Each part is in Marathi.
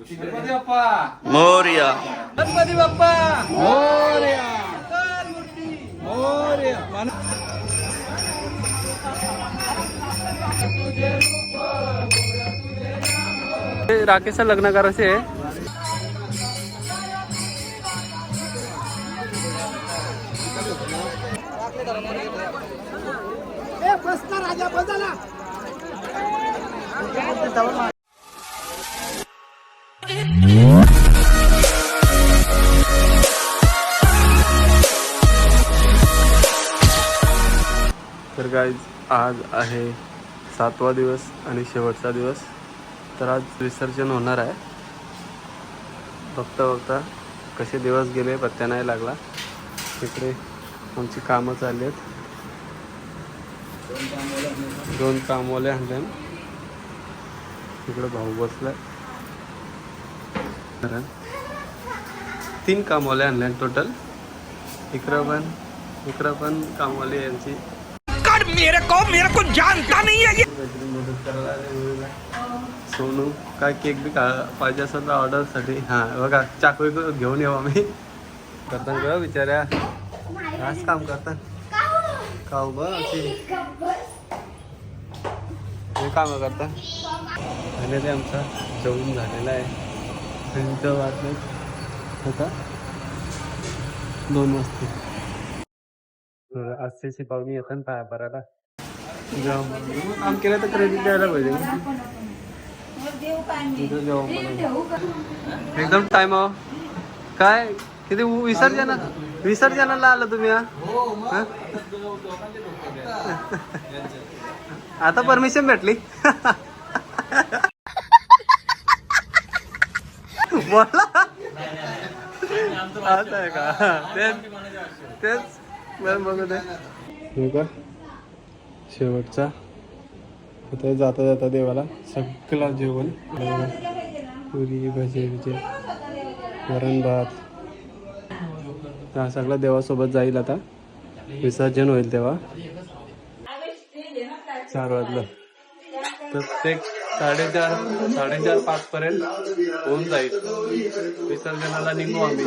गणपती बाप्पा। मोर्या। गणपती बाप्पा मोर्या। मोर्या राकेशचं लग्न करायचे आहे. तर गाईज आज आहे सातवा दिवस आणि शेवटचा दिवस. तर आज विसर्जन होणार आहे. बघता बघता कसे दिवस गेले पत्त्या नाही लागला. तिकडे आमची कामं चालली आहेत. दोन कामवाले आणले. तिकडे भाऊ बसला कारण तीन कामवाले आणले टोटल इकडं पण इकडं पण कामवाले यांची. मेरे को मेरे को जानता नहीं है ये। मदत करायला सोनू काय केक बी का पाहिजे असेल तर ऑर्डरसाठी हां बघा चाकू घेऊन येऊ आम्ही. करता का बिचाऱ्या. आज काम करता खाऊ बघ हे काम करता आणि ते आमचा. जेवण झालेला आहे. त्यांचं वाटलं होता. दोन वाजता. आजची पाहुणी येतात ना पाया भरायला काम केलं तर क्रेडिट द्यायला पाहिजे. एकदम टाइम आहो काय? किती विसर्जन विसर्जनाला आलं तुम्ही हा? हा? आता परमिशन भेटली. बोला. असं आहे का? तेच. तेच का शेवटचा. आता जाता जाता देवाला सगळं जेवण. पुरी भजे भजे वरण भात. हा सगळा देवासोबत जाईल आता. विसर्जन होईल तेव्हा. चार वाजलं. प्रत्येक साडेचार साडेचार पाच पर्यंत होऊन जाईल. विसर्जनाला निघू आम्ही.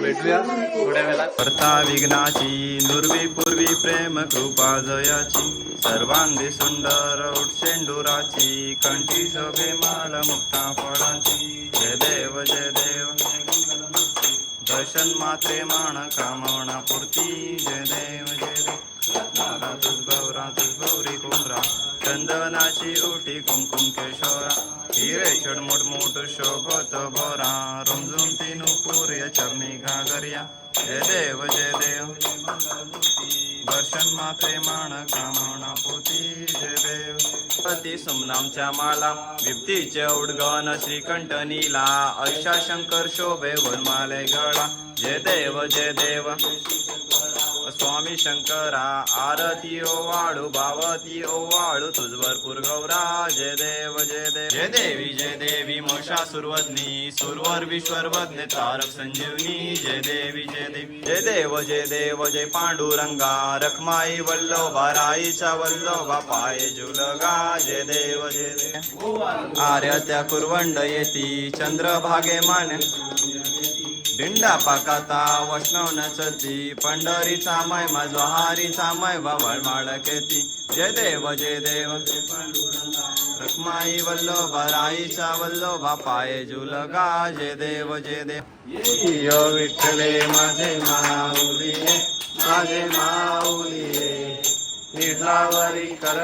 भेटूया थोड्या करता विघ्नाची नुर्वी पूर्वी प्रेम कृपा जयाची. सर्वांगी सुंदर उटशेंडुराची कंठी शोभे माल मुक्ता फळाची. जय देव जय देव दर्शन मात्रे मान कामना पुरती. जय देव जय देव. गौरा तुझ गौरी कुंभरा. चंदनाची ओटी कुंकुम केशोरा हिरे चढमोट मोठ शोभत भोरा. रमजून तीन पूर्य चरणी घागरिया. जय देव जय देव. दर्शन मात्रे मान कामना पोती जय देव. पती सुमनामच्या माला बिप्तीचे उडगण श्रीकंठ नीला अशा शंकर शोभे वनमाले गळा जय देव जय देव. स्वामी शंकरा आरती ओ वाळू भावती ओ वाळू तुझ भरपूर गौरा जय देव जय देव. जय देवी जय देवी मोषा सुरवदनी सुरवर विश्वरवदने तारक संजीवनी जय देवी जय देवी. जय देव जय देव जय पांडुरंगा रखमाई वल्लोबा राईचा वल्लोबा पाय जुलगा जय देव जय देव. आर्य त्या कुरवंड येती चंद्रभागे मान. दिंडा पाकाता वैष्णव नचती पंढरीचा महिमा ज्वाहारीचा महिमा वळमाळ माळकेती. जय देव जय देव रखमाई वल्लोबा राईचा वल्लोबा पाये जुलगा जय देव जय देव. यो विठ्ठले माझे माऊली माझे माऊली. निडलावरी कर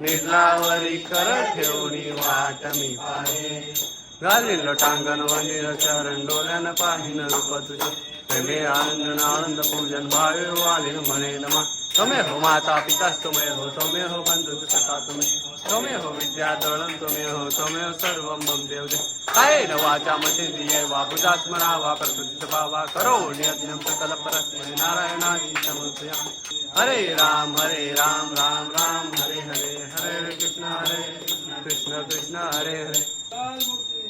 निडलावरी कर ठेवणी वाट मी पाहे. घालील टांगण वंदिर चरण डोल्यान पाहिन रूप तुझे. प्रेमे आनंद आनंद पूजन भावे वालीन म्हणे नमा. तुम्ही हो माता पिता तुम्ही हो तुम्ही हो बंधु सखा तुम्ही तुम्ही हो विद्या दळण तुम्ही हो तुम्ही हो सर्व मम देव दे काय न वाचा मते दिये वा बुधात्मना वा प्रकृतीत भावा करो नियज्ञम सकल परस्मै नारायणादी समर्पया हरे राम हरे राम राम राम हरे हरे हरे कृष्ण हरे कृष्ण कृष्ण हरे हरे.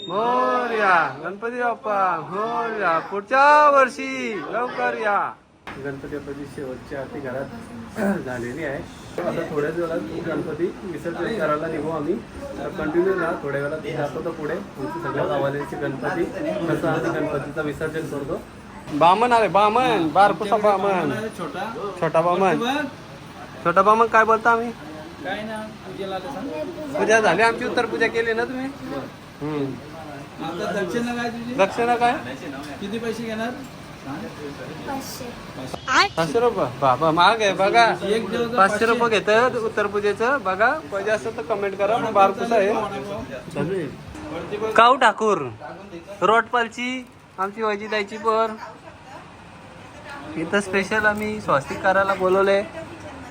मोर्या गणपती बाप्पा मोर्या पुढच्या वर्षी लवकर या. गणपती बाप्पाची शेवटची आरती घरात झालेली आहे. आता थोड्याच वेळात गणपती विसर्जन करायला निघू आम्ही. कंटिन्यू राहा थोड्या वेळात दाखवतो पुढे. सगळ्या गावालेचे गणपती कसं आम्ही गणपतीचं विसर्जन करतो. बामन आले बामन बारकुसा बामन छोटा छोटा बामन. छोटा बामन काय बोलता आम्ही? ना पूजा झाली आमची उत्तर पूजा केली ना तुम्ही. आता दक्षिणा काय तुझी? दक्षिणा काय? किती पैसे घेणार? पाचशे. रुपये. बाबा महाग आहे बघा. एक पाचशे रुपये घेतात उत्तर पूजेचं. बघा पाहिजे असं तर कमेंट करा. बारकुसा आहे. काऊ ठाकूर रोटपालची आमची वजी द्यायची पर. इथं स्पेशल आम्ही स्वास्तिक करायला बोलवले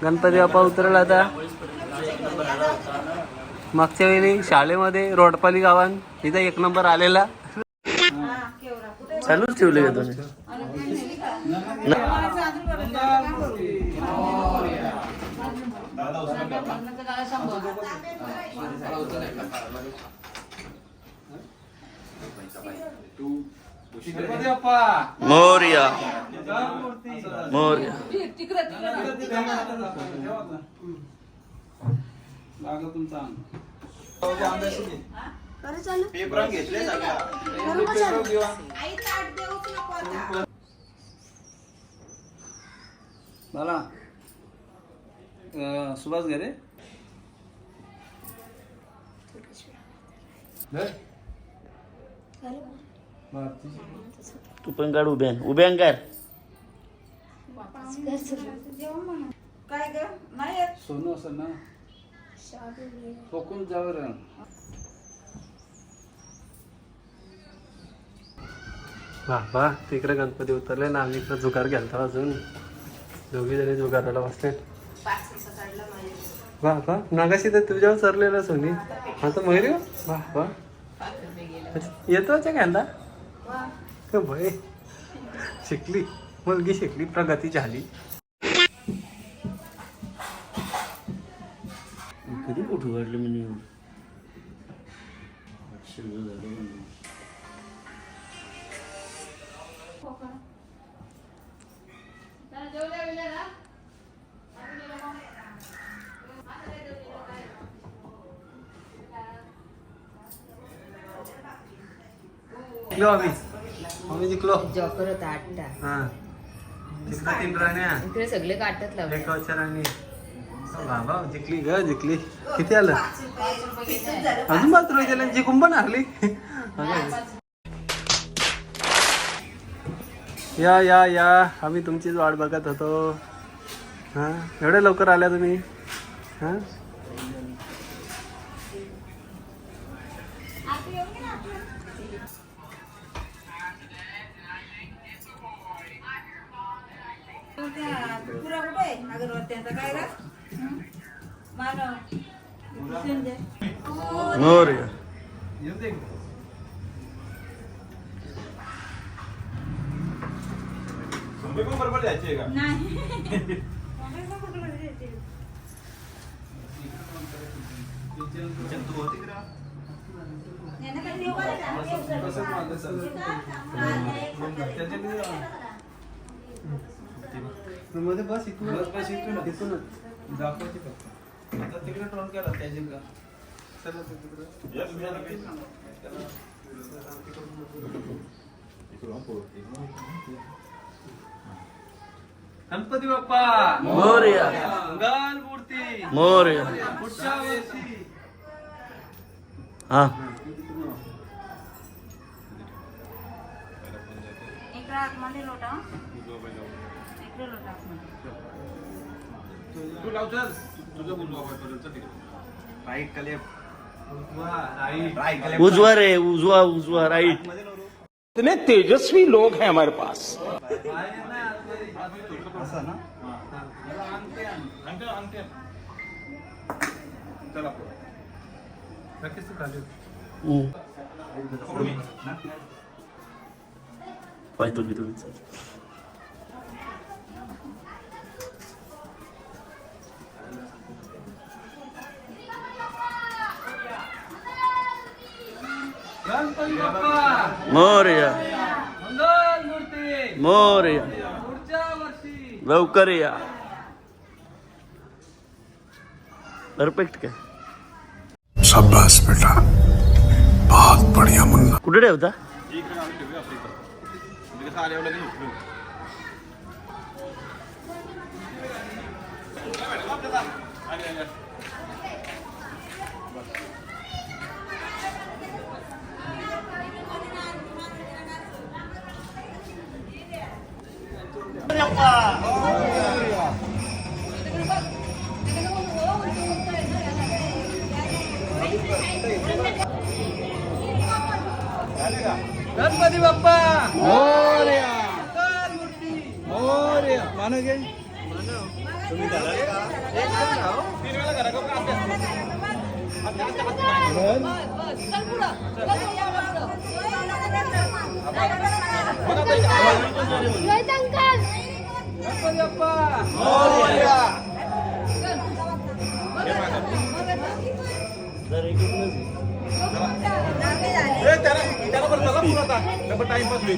गणपती बाप्पा उतरला आता. मागच्या वेळी शाळेमध्ये रोडपाली गावान इथं एक नंबर आलेला. चालूच ठेवले का तुम्ही? मोर्या. मोर्या. लागलं तुमचा अं, सुभाष घरे? तू पण काढ उभ्यान. उभ्यान कर. काय ग? नाही येत. सोनू असं ना. फोकून जावर वा वा तिकडे गणपती उतरले ना आम्ही इकडे जुगार घालतो अजून. दोघी जणी जुगाराला बसले. वा वा नागाशी तर तुझ्यावर सरलेला सोनी. आता मयुरी हो? वा वा येतो घ्यायला का भय शिकली मुलगी शिकली प्रगती झाली. कधी कुठं वाढलं मी जिंकलो आम्ही. आम्ही जिंकलो. जॉकर होता आठटा. हा. जिंकलो इकडे सगळे काटत लावले. बाबा जिंकली ग जिंकली. किती आलं? अजून मात्र जिंकून पण हरली. या या या. आम्ही तुमचीच वाट बघत होतो. हां? एवढ्या लवकर आल्या तुम्ही? हां? मोर्या. मध्ये बस इथून. बस बस इथून इथूनच. दाखवते फक्त. आता तिकडे टोन केला त्या जिल्हा चला ते तिकडे. गणपती बाप्पा! मोर्या. मंगल मूर्ती. मोर्या. पुढच्या वर्षी. हा. इकडं आतमध्ये लोटा। हं? इकडे लोटा आतमध्ये. तू लावतोस तुझं बोलू राईट कले. राईट. उजवा रे उजवा उजवा राईट. इतने तेजस्वी लोग हैं हमारे पास. असं ना? अंगठे अंगठे अंगठे चला नक्कीच तू खाली पाहतो मी तुम्ही. मोर्या. मोर्या. लवकर या. परफेक्ट काय? शाबाश बेटा. बहुत बढ़िया मुन्ना. कुठे ठेवता. इकडे आणून ठेवूया आपल्या इथं म्हणजे कसं आल्यावर लगेच उचलू. आले, आले. गणपती बाप्पा मानव घे तुम्ही तीन वेळा करा का गणपती बाप्पा ए, त्याला त्याला बरं चला पुढं आता डबल टाइमपास होईल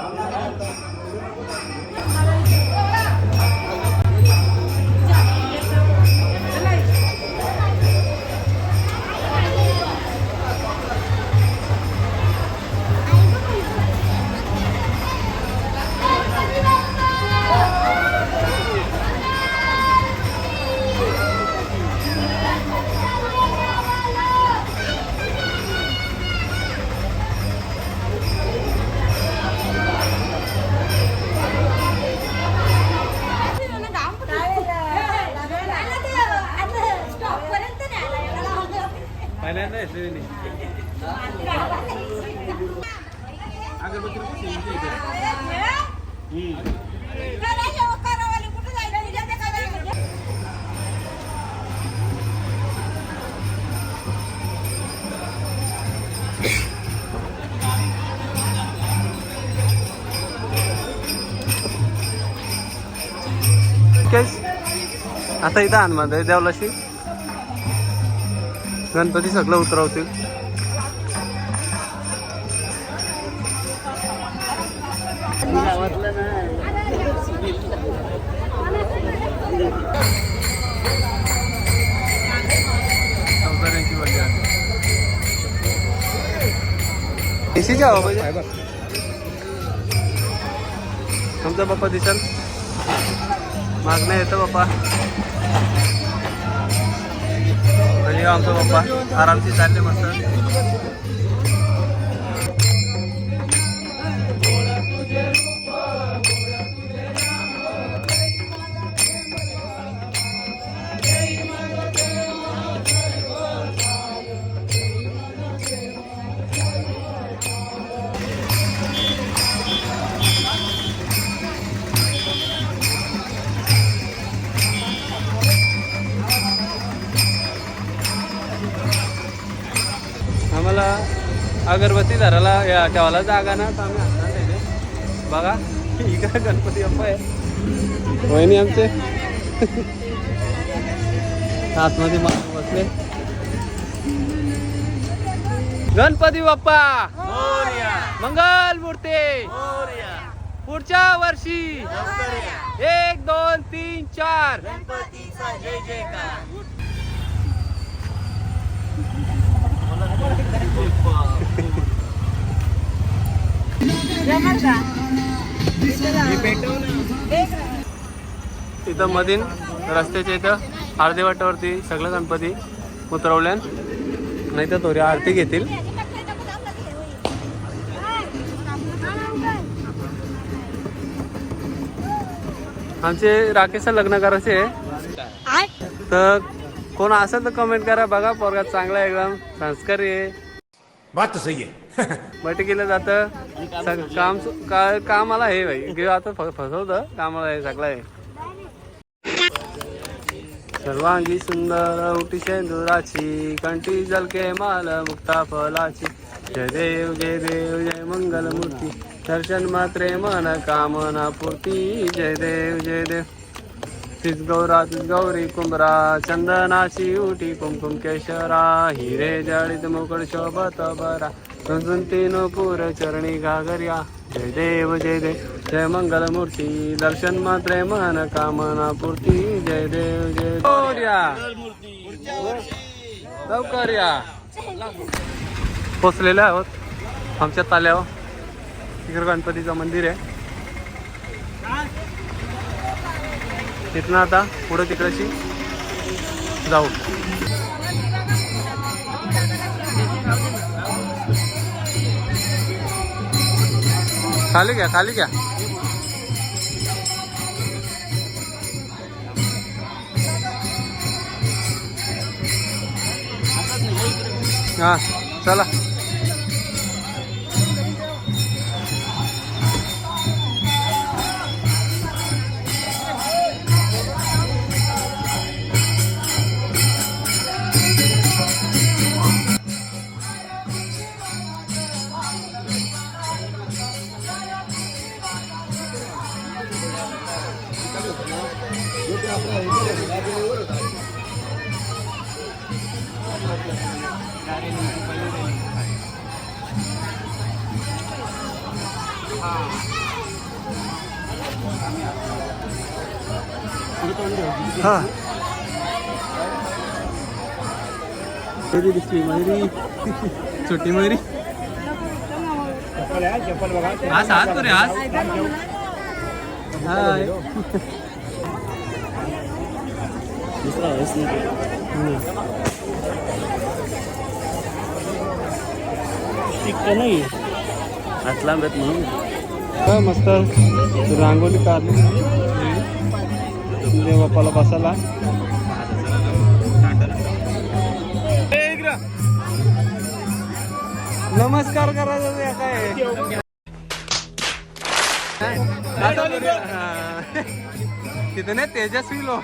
आता इथं हनुमान देवलाशी. गणपती सगळं उतरवतील. चौदाऱ्यांची हवा पाहिजे तुमचा बाप्पा दिसल? मागणं येतं बाप्पा आमचा बाप्पा आरामशी चालले मस्त अगरबत्ती धरायला या ठेवायला जागा ना तर आम्ही हातात ठेवले. बघा इकडे गणपती बाप्पा आहे. वहिनी आमचे. आतमध्ये माणूस बसले. गणपती बाप्पा! मंगल मूर्ती पुढच्या वर्षी! एक दोन तीन चार! इथं मधीन रस्त्याच्या इथं अर्धे वाटावरती सगळं गणपती उतरवल्यान नाही तर थोडी आरती घेतील. आमचे राकेश लग्न करायचे आहे. तर कोण असेल तर कमेंट करा बघा पोरगा चांगला आहे एकदम संस्कारी आहे. बात सही है बट केलं जातं काम का- कामाला आहे भाई किंवा आता फ- फसवतं कामाला आहे सगळं आहे. सर्वांगी सुंदर उटी शेंदुराची कंठी जलके माल मुक्ता फलाची. जय देव जय देव जय मंगल मूर्ती दर्शन मात्रे मन कामना पूर्ती. जय देव जय देव. तीच गौरा तीच गौरी कुंभरा चंदनाची उटी कुमकुम केशरा. हिरे जडित मुकुड शोभत बरा. तुझून तीन पूर चरणी घागर्या. जय देव जय देव. जय मंगल मूर्ती दर्शन मात्रे मन कामना पूर्ती जय देव जय लवकर या। पोचलेलो आहोत आमच्या ताल्यावर. तिकडे गणपतीचं मंदिर आहे. तिथनं आता पुढं तिकडची जाऊ. खाली घ्या खाली घ्या. हा चला हा. दिसली मयुरी छोटी मयुरी आज हात करे आज? हाय. दुसरा नाही हात लांबत म्हणून. हा, मस्त. रांगोली काढली बाप्पाला बसायला. नमस्कार करायचा काय. तिथे नाही तेजस्वी लोक.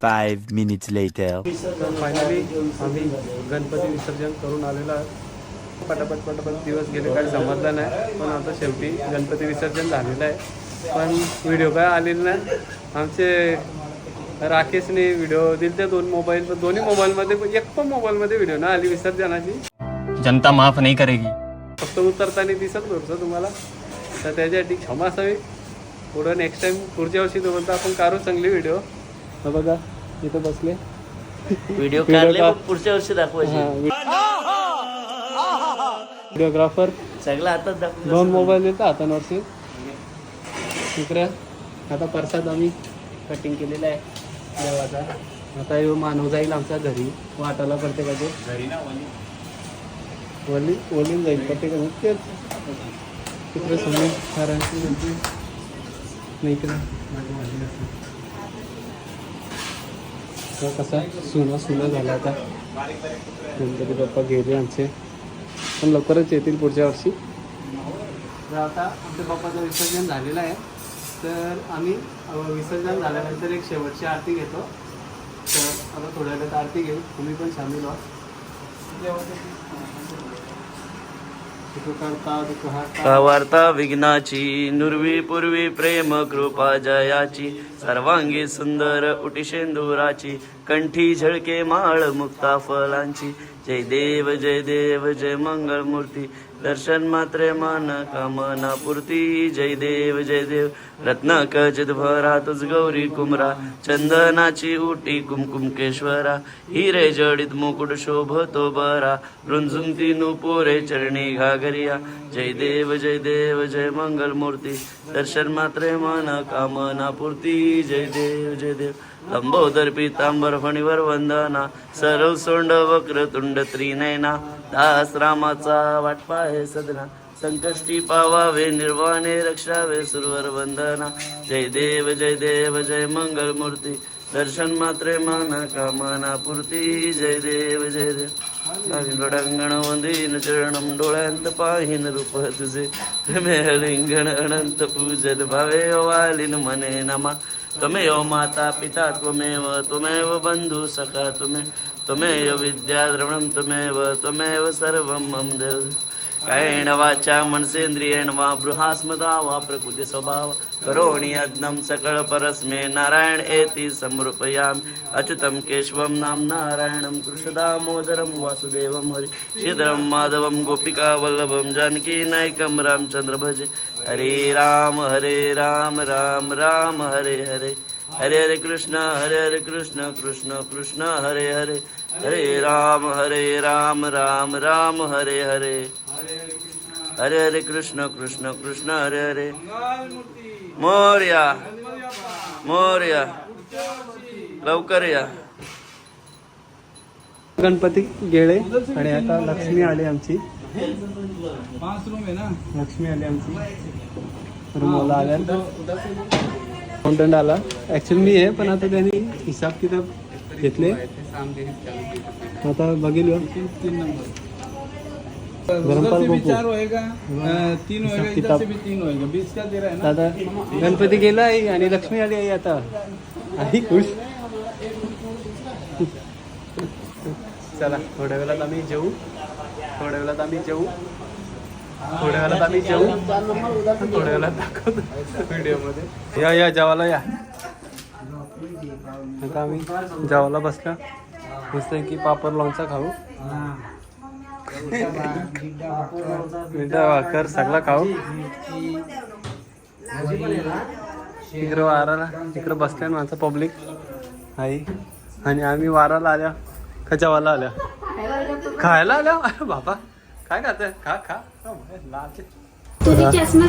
Five minutes later. फायनली आम्ही गणपती विसर्जन करून आलेलो आहोत. पटापट पटापट दिवस गेले काही समजलं नाही. पण आता शेवटी गणपती विसर्जन झालेलं आहे. पण व्हिडिओ काय आलेले नाही. आमचे राकेशने व्हिडिओ दिले ते दोन मोबाईल दोन्ही मोबाईलमध्ये एक पण मोबाईलमध्ये व्हिडिओ ना आली विसर्जनाची जनता माफ नहीं करेगी. फक्त उतरताना दिसत होतं तुम्हाला. तर त्याच्यासाठी क्षमा असावी. पुढं नेक्स्ट टाइम पुढच्या वर्षी तो आपण काढू चांगली व्हिडिओ हा बघा इथं बसले. व्हिडिओ पुढच्या वर्षी दाखवायचे. व्हिडिओग्राफर सगळं हातात दोन मोबाईल देतात हातांवरती इकडे. आता परसाद आम्ही कटिंग केलेला आहे देवाचा. आता यो मानव जाईल आमच्या घरी. वाटायला प्रत्येकाचे घरी ना वली. वली जाईल प्रत्येकाचं तेच तिकडे समोर सारांची नाही इकडे. कसा? सुना सुना झाला आता. गणपती बाप्पा गेले आमचे. पण लवकरच येतील पुढच्या वर्षी. आता. आमच्या बाप्पाचं विसर्जन झालेलं आहे. तर आम्ही विसर्जन झाल्यानंतर एक शेवटची आरती घेतो. तर आता थोड्या वेळात आरती घेऊ. तुम्ही पण सामील व्हा. वार्ता विघ्नाची नुर्वी पूर्वी प्रेम कृपा जयाची. सर्वांगी सुंदर उटिशेंदुराची कंठी झळके माळ मुक्ता फलांची. जय देव जय देव जय मंगळ मूर्ती दर्शन मात्रे मान कामना पूर्ती. जय देव जय देव. रत्न कचित भरा तुझ गौरी कुमरा. चंदनाची उटी कुमकुमकेश्वरा हिरे जडित मुकुट शोभतो बरा. रुंजुंती नुपुरे चरणी घागरिया. जय देव जय देव जय मंगल मूर्ती दर्शन मात्रे मन कामना पूर्ती. जय देव जय देव. लंबोदर पीतांबर फणीवर वंदना सरव सोंड वक्र तुंड त्रिनयना दास रामाचा वाटपाय सदना संकष्टी पावावे निर्वाणे रक्षावे सुरवर वंदना. जय देव जय देव जय मंगल मूर्ती दर्शन मात्रे माना कामना पूर्ती. जय देव जय देव. रंगण वंदीन चरणम डोळ्यांत पाहिन रूप तुझे. लिंगण अनंत पूजन भावे वालिन मने नमा. त्वमेव माता पिता त्वमेव त्वमेव बन्धु सखा त्वमे त्वमेव विद्या द्रवणं त्वमेव त्वमेव सर्वं मम देव कायेण वाचा मनसेंद्रियेण वा बृहास्मदा वा प्रकृती स्वभाव करोणि यज्ञं सकळ परस्मे नारायण एति समर्पयामि। अच्युतं केशवं नाम नारायणं कृष्णदामोदरं वासुदेवं हरि। श्रीधरं माधवं गोपिकावल्लभं जानकी नायकं रामचंद्र भजे हरे राम हरे राम राम राम हरे हरे। हरे हरे कृष्ण हरे हरे कृष्ण कृष्ण कृष्ण हरे हरे। हरे राम हरे राम राम राम हरे हरे। हरे हरे कृष्ण कृष्ण कृष्ण हरे हरे। मोर्या मोर्या। लवकर या। गणपती गेले आणि आता लक्ष्मी आली आमची. पाच रूम आहे ना? लक्ष्मी आली आमची. रूमला आल्या. अकाउंटंट आला. ऍक्च्युली मी आहे पण आता त्यांनी हिसाब किताब घेतले. आता बघील तीन नंबर. गरम उधर पाल से भी गोपू. चार होएगा अ, तीन हिसाब होएगा इधर किताब. से भी तीन होएगा बीस का दे रहा है ना? दादा गणपती गेला आई आणि लक्ष्मी आली आई आता. आई खुश. चला थोड्या वेळात आम्ही जेवू थोड्या वेळात आम्ही जेऊ. थोड्या वेळात आम्ही जेऊ. थोड्या वेळात दाखवतो व्हिडिओमध्ये. या या जेवायला या. आता आम्ही जेवायला बसला. नुसतं की पापड लोणचा खाऊ. मिठा भाकर सगळा खाऊ. इकडं वाराला इकडं बसल्या माझं पब्लिक आई. आणि आम्ही वाराला आल्या. का जेवायला आल्या? खायला अरे बाबा. काय खाते खा खा.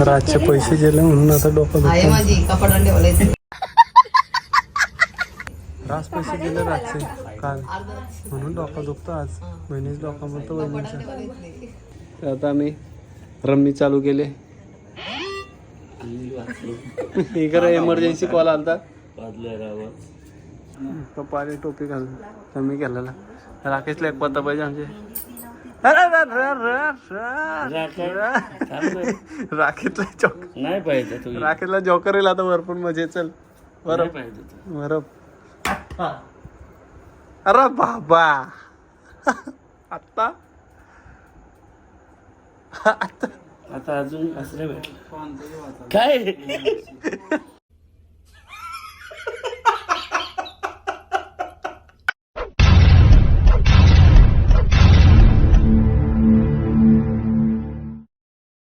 रातचे पैसे गेले म्हणून आता डोकं रास पैसे गेले रातचे. काल. म्हणून डोकं दुखतं आज. बहिणीच डोकं म्हणतो बहिणीचं आता आम्ही रम्मी चालू केले. इकडे एमर्जन्सी कॉल आलता. पप्पाने टोपी घालून रम्मी केलेला. राकेशला एक पत्ता पाहिजे आमचे. राकेशला चौक नाही पाहिजे राकेशला जोकर येईल आता भरपूर मजे चल. बरं पाहिजे बरं अरे बाबा. आत्ता? आता आता अजून असलं भेटलं. काय?